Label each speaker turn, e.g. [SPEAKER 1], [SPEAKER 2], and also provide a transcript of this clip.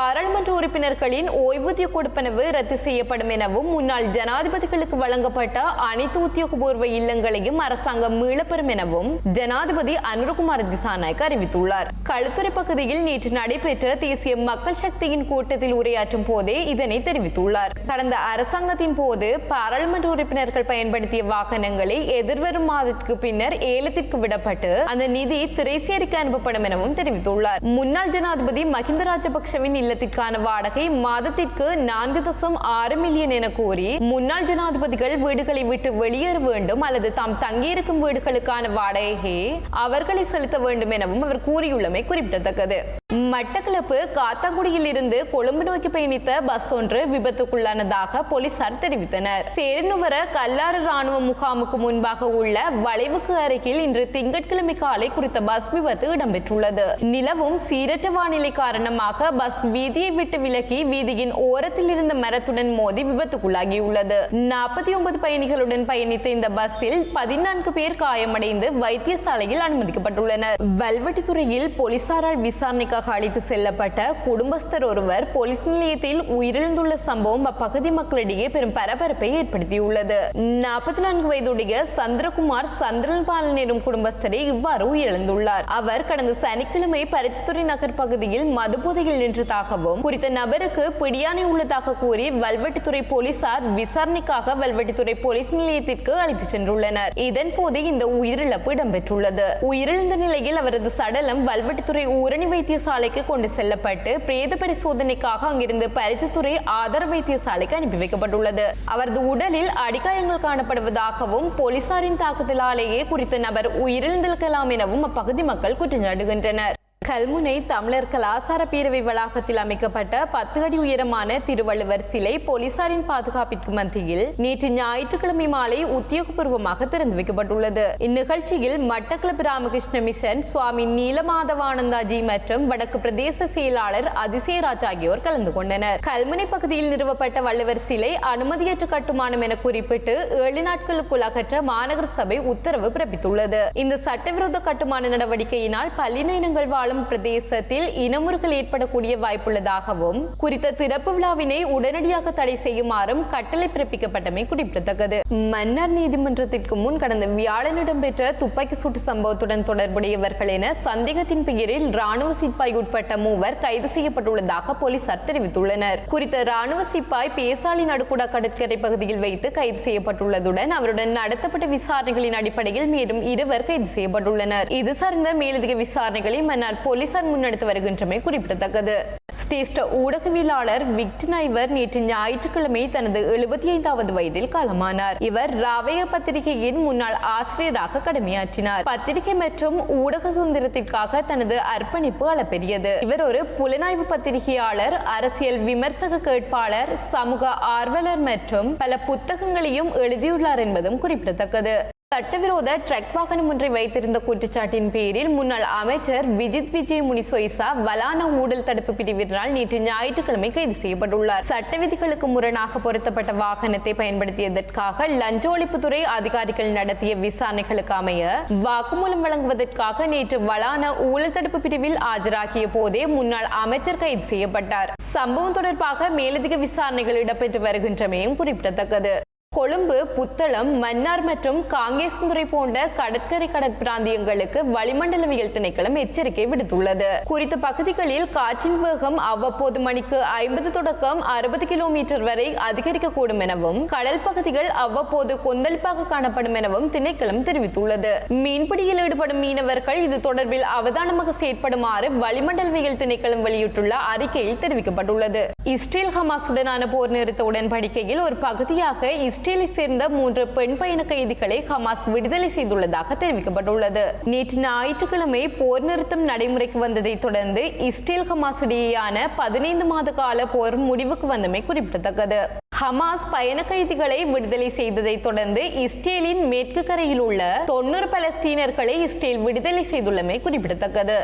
[SPEAKER 1] பாராளுமன்ற உறுப்பினர்களின் ஓய்வூதிய கொடுப்பனவு ரத்து செய்யப்படும் எனவும் முன்னாள் ஜனாதிபதிகளுக்கு வழங்கப்பட்ட அனைத்து உத்தியோகபூர்வ இல்லங்களையும் அரசாங்கம் மீளப்பெறும் எனவும் ஜனாதிபதி அனுரகுமார் திசாநாயக் அறிவித்துள்ளார். களுத்துறை பகுதியில் நேற்று நடைபெற்ற தேசிய மக்கள் சக்தியின் கூட்டத்தில் உரையாற்றும் போதே இதனை தெரிவித்துள்ளார். கடந்த அரசாங்கத்தின் போது பாராளுமன்ற உறுப்பினர்கள் பயன்படுத்திய வாகனங்களை எதிர்வரும் மாதத்திற்கு பின்னர் ஏலத்திற்கு விடப்பட்டு அந்த நிதி திரைசேரிக்கு அனுப்பப்படும் எனவும் தெரிவித்துள்ளார். முன்னாள் ஜனாதிபதி மஹிந்த ராஜபக்சவின் இல்லத்திற்கான வாடகை மாதத்திற்கு நான்கு தசம் ஆறு மில்லியன் என கூறி முன்னாள் ஜனாதிபதிகள் வீடுகளை விட்டு வெளியேற வேண்டும் அல்லது தாம் தங்கியிருக்கும் வீடுகளுக்கான வாடகையை அவர்களை செலுத்த வேண்டும் எனவும் அவர் கூறியுள்ளமை குறிப்பிடத்தக்கது. மட்டக்களப்பு காத்தாங்குடியில் இருந்து கொழும்பு நோக்கி பயணித்த பஸ் ஒன்று விபத்துக்குள்ளானதாக போலீசார் தெரிவித்தனர். சேரனுவர கல்லாறு ராணுவ முகாமுக்கு முன்பாக உள்ள வளைவுக்கு அருகில் இன்று திங்கட்கிழமை காலை குறித்த பஸ் விபத்து இடம்பெற்றுள்ளது. நிலவும் சீரற்ற வானிலை காரணமாக பஸ் வீதியை விட்டு விலகி வீதியின் ஓரத்தில் இருந்த மரத்துடன் மோதி விபத்துக்குள்ளாகியுள்ளது. நாற்பத்தி ஒன்பது பயணிகளுடன் பயணித்த இந்த பஸ்ஸில் பதினான்கு பேர் காயமடைந்து வைத்தியசாலையில் அனுமதிக்கப்பட்டுள்ளனர். வல்வெட்டித்துறையில் போலீசாரால் விசாரணைக்காக அழைத்து செல்லப்பட்ட குடும்பஸ்தர் ஒருவர் போலீஸ் நிலையத்தில் உயிரிழந்துள்ள சம்பவம் அப்பகுதி மக்களிடையே பெரும் பரபரப்பை ஏற்படுத்தியுள்ளது. நாற்பத்தி நான்கு வயதுடைய சந்திரகுமார் சந்திரன்பாலன் எனும் குடும்பஸ்தரை இவ்வாறு உயிரிழந்துள்ளார். அவர் கடந்த சனிக்கிழமை பருத்தித்துறை நகர் பகுதியில் மதுபோதையில் உள்ளதாகவும் குறித்த நபருக்கு பிடியாணை உள்ளதாக கூறி வல்வெட்டித்துறை போலீசார் விசாரணைக்காக வல்வெட்டித்துறை போலீஸ் நிலையத்திற்கு அழைத்து சென்றுள்ளனர். இதன் போது இந்த உயிரிழப்பு இடம்பெற்றுள்ளது. உயிரிழந்த நிலையில் அவரது சடலம் வல்வெட்டித்துறை ஊரணி வைத்தியசாலைக்கு கொண்டு செல்லப்பட்டு பிரேத பரிசோதனைக்காக அங்கிருந்து பரிசுத்துறை ஆதார வைத்தியசாலைக்கு அனுப்பி வைக்கப்பட்டுள்ளது. அவரது உடலில் அடிக்காயங்கள் காணப்படுவதாகவும் போலீசாரின் தாக்குதலாலேயே குறித்த நபர் உயிரிழந்திருக்கலாம் எனவும் அப்பகுதி மக்கள் குற்றம் சாட்டுகின்றனர் கல்முனை தமிழர் கலாசார பேரவை வளாகத்தில் அமைக்கப்பட்ட பத்து அடி உயரமான திருவள்ளுவர் சிலை போலீசாரின் பாதுகாப்பிற்கு மத்தியில் நேற்று ஞாயிற்றுக்கிழமை மாலை உத்தியோகபூர்வமாக திறந்து வைக்கப்பட்டுள்ளது. இந்நிகழ்ச்சியில் மட்டக்களப்பு ராமகிருஷ்ண மிஷன் சுவாமி நீலமாதவானந்தாஜி மற்றும் வடக்கு பிரதேச செயலாளர் அதிசயராஜ் ஆகியோர் கலந்து கொண்டனர். கல்முனை பகுதியில் நிறுவப்பட்ட வள்ளுவர் சிலை அனுமதியற்ற கட்டுமானம் என குறிப்பிட்டு ஏழு நாட்களுக்குள் அகற்ற மாநகர சபை உத்தரவு பிறப்பித்துள்ளது. இந்த சட்டவிரோத கட்டுமான நடவடிக்கையினால் பல்லின இனங்கள் வாழும் பிரதேசத்தில் இனமுறுகள் ஏற்படக்கூடிய வாய்ப்புள்ளதாகவும் குறித்த திறப்பு விழாவினை உடனடியாக தடை செய்யுமாறும் கட்டளை பிறப்பிக்கப்பட்டமை குறிப்பிடத்தக்கது. மன்னார் நீதிமன்றத்திற்கு முன் கடந்த வியாழன் இடம்பெற்ற துப்பாக்கி சூட்டு சம்பவத்துடன் தொடர்புடையவர்கள் என சந்தேகத்தின் பெயரில் ராணுவ சிப்பாய் உட்பட்ட மூவர் கைது செய்யப்பட்டுள்ளதாக போலீசார் தெரிவித்துள்ளனர். குறித்த ராணுவ சிப்பாய் பேசாலி நடுக்குடா கடற்கரை பகுதியில் வைத்து கைது செய்யப்பட்டுள்ளதுடன் அவருடன் நடத்தப்பட்ட விசாரணைகளின் அடிப்படையில் மேலும் இருவர் கைது செய்யப்பட்டுள்ளனர். இது சார்ந்த மேலதிக விசாரணைகளை மன்னார் போலீசார் முன்னெடுத்து வருகின்றமை குறிப்பிடத்தக்கது. சிரேஷ்ட ஊடகவியலாளர் விக்டன் நேற்று ஞாயிற்றுக்கிழமை தனது எழுபத்தி ஐந்தாவது வயதில் காலமானார். இவர் ராவய பத்திரிகையின் முன்னாள் ஆசிரியராக கடமையாற்றினார். பத்திரிகை மற்றும் ஊடக சுதந்திரத்திற்காக தனது அர்ப்பணிப்பு அளப்பெரியது. இவர் ஒரு புலனாய்வு பத்திரிகையாளர் அரசியல் விமர்சக கேட்பாளர் சமூக ஆர்வலர் மற்றும் பல புத்தகங்களையும் எழுதியுள்ளார் என்பதும் குறிப்பிடத்தக்கது. சட்டவிரோத ட்ரக் வாகனம் ஒன்றை வைத்திருந்த குற்றச்சாட்டின் பேரில் முன்னாள் அமைச்சர் விஜித் விஜய் முனிசொய்சா வலான ஊழல் தடுப்பு பிரிவினால் நேற்று ஞாயிற்றுக்கிழமை கைது செய்யப்பட்டுள்ளார். சட்ட விதிகளுக்கு முரணாக பொருத்தப்பட்ட வாகனத்தை பயன்படுத்தியதற்காக லஞ்ச ஒழிப்புத்துறை அதிகாரிகள் நடத்திய விசாரணைகளுக்கு அமைய வாக்குமூலம் வழங்குவதற்காக நேற்று வலான ஊழல் தடுப்பு பிரிவில் ஆஜராகிய போதே முன்னாள் அமைச்சர் கைது செய்யப்பட்டார். சம்பவம் தொடர்பாக மேலதிக விசாரணைகள் இடம்பெற்று வருகின்றமையும் குறிப்பிடத்தக்கது. கொழும்பு புத்தளம் மன்னார் மற்றும் காங்கேசந்துறை போன்ற கடற்கரை கடற்பிராந்தியங்களுக்கு வளிமண்டலவியல் திணைக்களம் எச்சரிக்கை விடுத்துள்ளது. குறித்த பகுதிகளில் காற்றின் வேகம் அவ்வப்போது மணிக்கு ஐம்பது தொடக்கம் அறுபது கிலோமீட்டர் வரை அதிகரிக்கக்கூடும் எனவும் கடல் பகுதிகள் அவ்வப்போது கொந்தளிப்பாக காணப்படும் எனவும் திணைக்களம் தெரிவித்துள்ளது. மீன்பிடியில் ஈடுபடும் மீனவர்கள் இது தொடர்பில் அவதானமாக செயற்படுமாறு வளிமண்டலவியல் திணைக்களம் வெளியிட்டுள்ள அறிக்கையில் தெரிவிக்கப்பட்டுள்ளது. இஸ்ரேல் ஹமாசுடனான போர் நிறுத்த உடன்படிக்கையில் ஒரு பகுதியாக இஸ்ரேலை சேர்ந்த மூன்று பெண் பயண கைதிகளை ஹமாஸ் விடுதலை செய்துள்ளதாக தெரிவிக்கப்பட்டுள்ளது. நேற்று ஞாயிற்றுக்கிழமை போர் நிறுத்தம் நடைமுறைக்கு வந்ததை தொடர்ந்து இஸ்ரேல் ஹமாஸ் இடையேயான பதினைந்து மாத கால போர் முடிவுக்கு வந்தமை குறிப்பிடத்தக்கது. ஹமாஸ் பயண கைதிகளை விடுதலை செய்ததை தொடர்ந்து இஸ்ரேலின் மேற்கு கரையில் உள்ள தொண்ணூறு பலஸ்தீனர்களை இஸ்ரேல் விடுதலை செய்துள்ளமை குறிப்பிடத்தக்கது.